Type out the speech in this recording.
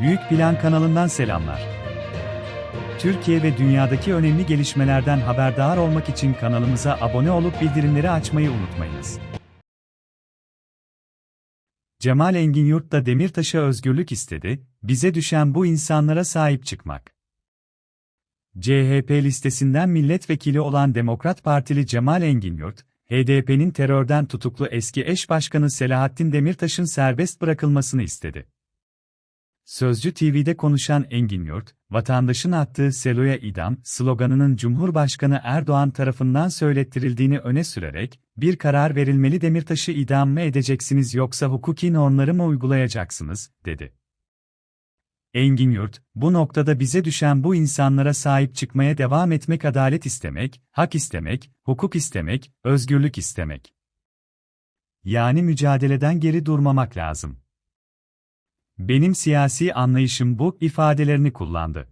Büyük Plan kanalından selamlar. Türkiye ve dünyadaki önemli gelişmelerden haberdar olmak için kanalımıza abone olup bildirimleri açmayı unutmayınız. Cemal Engin Yurt da Demirtaş'a özgürlük istedi, bize düşen bu insanlara sahip çıkmak. CHP listesinden milletvekili olan Demokrat Partili Cemal Engin Yurt, HDP'nin terörden tutuklu eski eş başkanı Selahattin Demirtaş'ın serbest bırakılmasını istedi. Sözcü TV'de konuşan Engin Yurt, vatandaşın attığı Selo'ya idam sloganının Cumhurbaşkanı Erdoğan tarafından söylettirildiğini öne sürerek, bir karar verilmeli Demirtaş'ı idam mı edeceksiniz yoksa hukuki normları mı uygulayacaksınız, dedi. Engin Yurt, bu noktada bize düşen bu insanlara sahip çıkmaya devam etmek adalet istemek, hak istemek, hukuk istemek, özgürlük istemek. Yani mücadeleden geri durmamak lazım. Benim siyasi anlayışım bu ifadelerini kullandı.